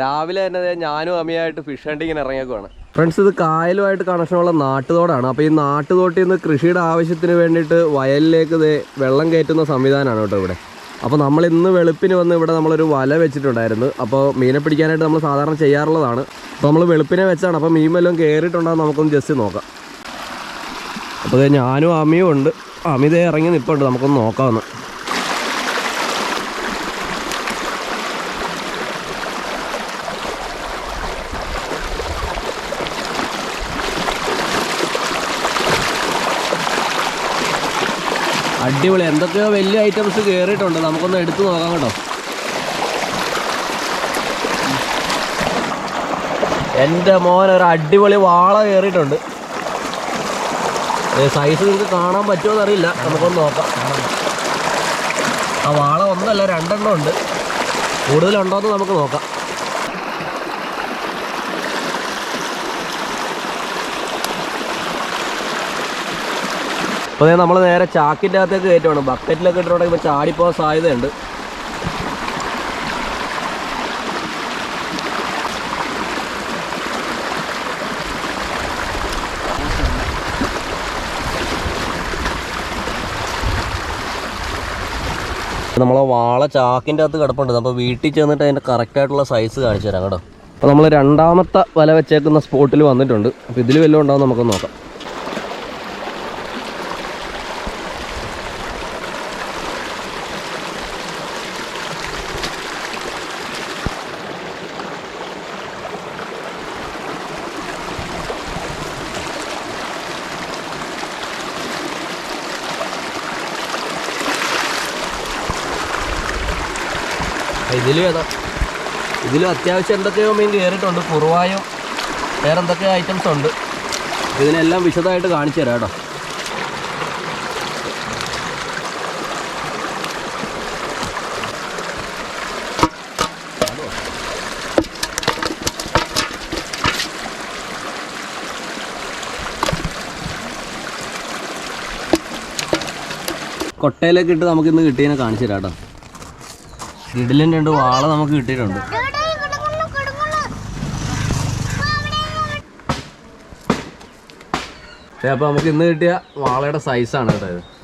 രാവിലെ തന്നെ ഞാനും അമ്മയായിട്ട് ഫിഷ് ഹണ്ടിങ്ങിന് ഇറങ്ങിയേക്കുവാണ്. ഫ്രണ്ട്സ് ഇത് കായലുമായിട്ട് കണക്ഷനുള്ള നാട്ടുതോടാണ്. അപ്പോൾ ഈ നാട്ടുതോട്ടിൽ നിന്ന് കൃഷിയുടെ ആവശ്യത്തിന് വേണ്ടിയിട്ട് വയലിലേക്ക് വെള്ളം കയറ്റുന്ന സംവിധാനമാണ് കേട്ടോ ഇവിടെ. അപ്പോൾ നമ്മൾ ഇന്ന് വെളുപ്പിന് വന്ന് ഇവിടെ നമ്മളൊരു വല വെച്ചിട്ടുണ്ടായിരുന്നു. അപ്പോൾ മീനെ പിടിക്കാനായിട്ട് നമ്മൾ സാധാരണ ചെയ്യാറുള്ളതാണ്. അപ്പോൾ നമ്മൾ വെളുപ്പിനെ വെച്ചാണ്. അപ്പോൾ മീൻ വല്ലതും കയറിയിട്ടുണ്ടോ നമുക്കൊന്ന് ജസ്റ്റ് നോക്കാം. അപ്പോൾ ഞാനും അമ്മയും ഉണ്ട്. അമിതേ ഇറങ്ങി നിൽപ്പുണ്ട് നമുക്കൊന്ന് നോക്കാമെന്ന്. അടിപൊളി. എന്തൊക്കെയോ വലിയ ഐറ്റംസ് കയറിയിട്ടുണ്ട് നമുക്കൊന്ന് എടുത്തു നോക്കാം കേട്ടോ. എന്റെ മോൻ ഒരു അടിപൊളി വാള കയറിയിട്ടുണ്ട് സൈസ് നിങ്ങൾക്ക് കാണാൻ പറ്റുമോ എന്നറിയില്ല നമുക്കൊന്ന് നോക്കാം. ആ വാള ഒന്നല്ല രണ്ടെണ്ണം ഉണ്ട്. കൂടുതലുണ്ടോയെന്ന് നമുക്ക് നോക്കാം. അപ്പോൾ നമ്മൾ നേരെ ചാക്കിന്റെ അകത്തേക്ക് കയറ്റുവാണ്. ബക്കറ്റിലൊക്കെ ഇട്ടിട്ടുണ്ടെങ്കിൽ ഇപ്പോൾ ചാടിപ്പോകാൻ സാധ്യതയുണ്ട്. നമ്മളെ വാള ചാക്കിന്റെ അകത്ത് കിടപ്പുണ്ട്. അപ്പോൾ വീട്ടിൽ ചെന്നിട്ട് അതിന്റെ കറക്റ്റായിട്ടുള്ള സൈസ് കാണിച്ചു തരാം കേട്ടോ. അപ്പോൾ നമ്മൾ രണ്ടാമത്തെ വല വെച്ചേക്കുന്ന സ്പോട്ടിൽ വന്നിട്ടുണ്ട്. അപ്പോൾ ഇതിൽ വല്ലതും ഉണ്ടാവും നമുക്കൊന്ന് നോക്കാം. ഇതിലും ഏതാ? ഇതിലും അത്യാവശ്യം എന്തൊക്കെയോ മീൻ കയറിയിട്ടുണ്ട്. കുറുവായോ വേറെ എന്തൊക്കെയോ ഐറ്റംസ് ഉണ്ട്? ഇതിനെല്ലാം വിശദമായിട്ട് കാണിച്ചു തരാം കേട്ടോ. കൊട്ടയിലേക്ക് ഇട്ട് നമുക്കിന്ന് കിട്ടിയതിനെ കാണിച്ചു തരാം കേട്ടോ. ഇഡലിന് രണ്ട് വാള നമുക്ക് കിട്ടിയിട്ടുണ്ട്. അപ്പോൾ നമുക്ക് ഇന്ന് കിട്ടിയ വാളയുടെ സൈസാണ് കേട്ടോ